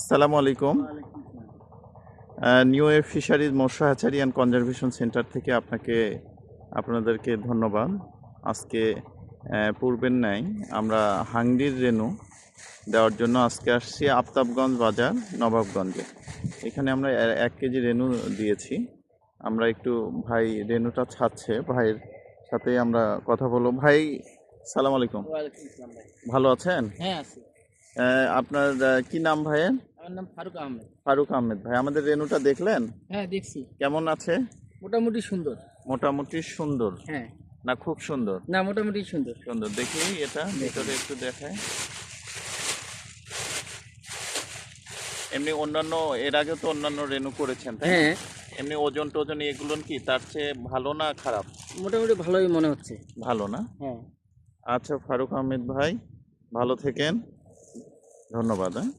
আসসালামু আলাইকুম। New A fisheries মৎস্য হ্যাচারি অ্যান্ড কনজারভেশন সেন্টার থেকে আপনাকে আপনাদেরকে ধন্যবাদ। আজকে পূর্বের ন্যায় আমরা হাংডির রেনু দেওয়ার জন্য আজকে আসছি আফতাবগঞ্জ বাজার নবাবগঞ্জে। এখানে আমরা এক কেজি রেনু দিয়েছি। আমরা একটু ভাই রেনুটা ছাড়ছে ভাইয়ের সাথে আমরা কথা বলব। ভাই সালাম আলাইকুম। ভালো আছেন? হ্যাঁ আপনার কি নাম ভাইয়ের? আমার নাম ফারুক আহমেদ। ফারুক আহমেদ ভাই আমাদের রেনুটা দেখলেন? হ্যাঁ দেখছি। কেমন আছে? মোটামুটি সুন্দর। মোটামুটি সুন্দর। হ্যাঁ। না খুব সুন্দর? না মোটামুটি সুন্দর। সুন্দর। দেখি এটা ভিতরে একটু দেখায় এমনি অন্যান্য এর আগে তো অন্যান্য রেনু করেছেন তাই হ্যাঁ। এমনি ওজন টোজন এগুলো কি তার চেয়ে ভালো না খারাপ? মোটামুটি ভালোই মনে হচ্ছে। ভালো না? হ্যাঁ। আচ্ছা ফারুক আহমেদ ভাই ভালো থেকেন। ধন্যবাদ হ্যাঁ।